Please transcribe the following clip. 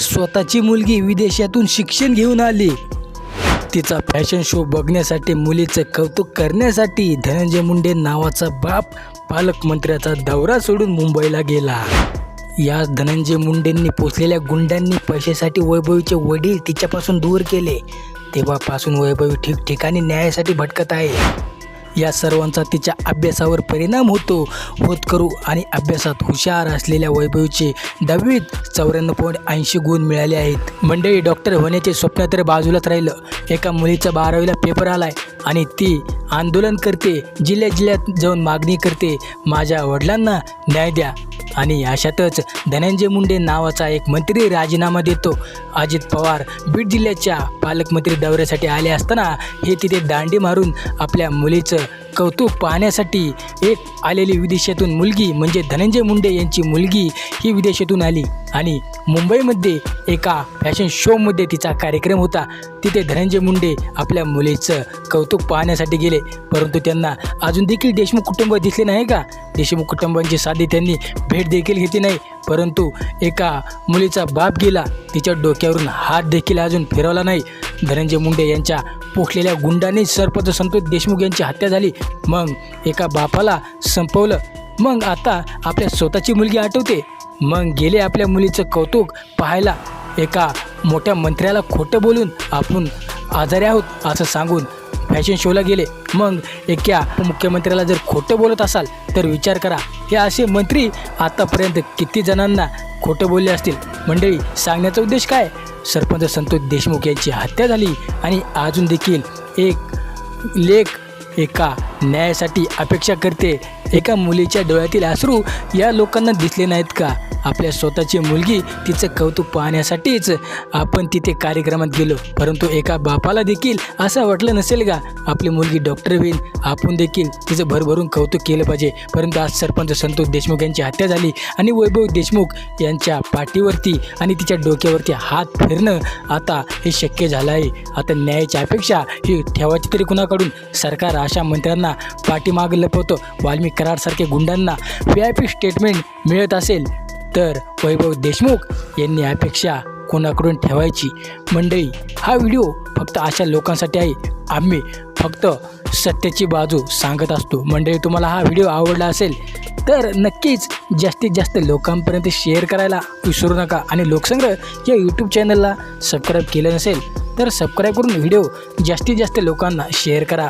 स्वतःची मुलगी विदेशातून शिक्षण घेऊन आली. तिचा फॅशन शो बघण्यासाठी मुलीचं कौतुक करण्यासाठी धनंजय मुंडे नावाचा बाप पालकमंत्र्याचा दौरा सोडून मुंबईला गेला. या धनंजय मुंडेंनी पोचलेल्या गुंडांनी पैशासाठी वैभवीचे वडील तिच्यापासून दूर केले. तेव्हापासून वैभवी ठिकठिकाणी न्यायासाठी भटकत आहे. या सर्वांचा तिच्या अभ्यासावर परिणाम होतो. होत करू आणि अभ्यासात हुशार असलेल्या वैभवीचे दहावीत चौऱ्याण्णव पॉईंट ऐंशी गुण मिळाले आहेत. मंडळी डॉक्टर होण्याचे स्वप्न तर बाजूलाच राहिलं. एका मुलीचा बारावीला पेपर आलाय आणि ती आंदोलन करते जिल्ह्या जिल्ह्यात जाऊन मागणी करते. माझ्या वडिलांना न्याय द्या. आणि अशातच धनंजय मुंडे नावाचा एक मंत्री राजीनामा देतो. अजित पवार बीड जिल्ह्याच्या पालकमंत्री दौऱ्यासाठी आले असताना हे तिथे दांडी मारून आपल्या मुलीचं कौतुक पाहण्यासाठी एक आलेली विदेशातून मुलगी म्हणजे धनंजय मुंडे यांची मुलगी ही विदेशातून आली. आणि मुंबईमध्ये एका फॅशन शोमध्ये तिचा कार्यक्रम होता. तिथे धनंजय मुंडे आपल्या मुलीचं कौतुक पाहण्यासाठी गेले. परंतु त्यांना अजून देखील देशमुख कुटुंब दिसले नाही का? देशमुख कुटुंबांची साधी त्यांनी भेट देखील घेतली नाही. परंतु एका मुलीचा बाप गेला. तिच्या डोक्यावरून हात देखील अजून फिरवला नाही. धनंजय मुंडे यांच्या पोखलेल्या गुंडांनी सरपंच संतोष देशमुख यांची हत्या झाली. मग एका बापाला संपवलं. मग आता आपल्या स्वतःची मुलगी आठवते. मग गेले आपल्या मुलीचं कौतुक पाहायला. एका मोठ्या मंत्र्याला खोटं बोलून आपण आजारी आहोत असं सांगून फॅशन शोला गेले. मग एका मुख्यमंत्र्याला जर खोटं बोलत असाल तर विचार करा. हे असे मंत्री आतापर्यंत किती जणांना खोटं बोलले असतील? मंडळी सांगण्याचा उद्देश काय? सरपंच संतोष देशमुख यांची हत्या झाली आणि अजून देखील एक लेख एका न्यायासाठी अपेक्षा करते. एका मुलीच्या डोळ्यातील आसरू या लोकांना दिसले नाहीत का? आपल्या स्वतःची मुलगी तिचं कौतुक पाहण्यासाठीच आपण तिथे कार्यक्रमात गेलो. परंतु एका बापाला देखील असं वाटलं नसेल का? आपली मुलगी डॉक्टर होईल. आपण देखील तिचं भरभरून कौतुक केलं पाहिजे. परंतु आज सरपंच संतोष देशमुख यांची हत्या झाली आणि वैभव देशमुख यांच्या पाठीवरती आणि तिच्या डोक्यावरती हात फिरणं आता हे शक्य झालं आहे. आता न्यायाची अपेक्षा ही ठेवायची तरी कुणाकडून? सरकार अशा मंत्र्यांना पाठीमाग लप वाल्मिक कराडसारखे गुंडांना व्ही आय पी स्टेटमेंट मिळत असेल तर वैभव देशमुख यांनी अपेक्षा कोणाकडून ठेवायची? मंडळी हा व्हिडिओ फक्त अशा लोकांसाठी आहे. आम्ही फक्त सत्याची बाजू सांगत असतो. मंडळी तुम्हाला हा व्हिडिओ आवडला असेल तर नक्कीच जास्तीत जास्त लोकांपर्यंत शेअर करायला विसरू नका. आणि लोकसंग्रह या यूट्यूब चॅनलला सबस्क्राईब केलं नसेल तर सबस्क्राईब करून व्हिडिओ जास्तीत जास्त लोकांना शेअर करा.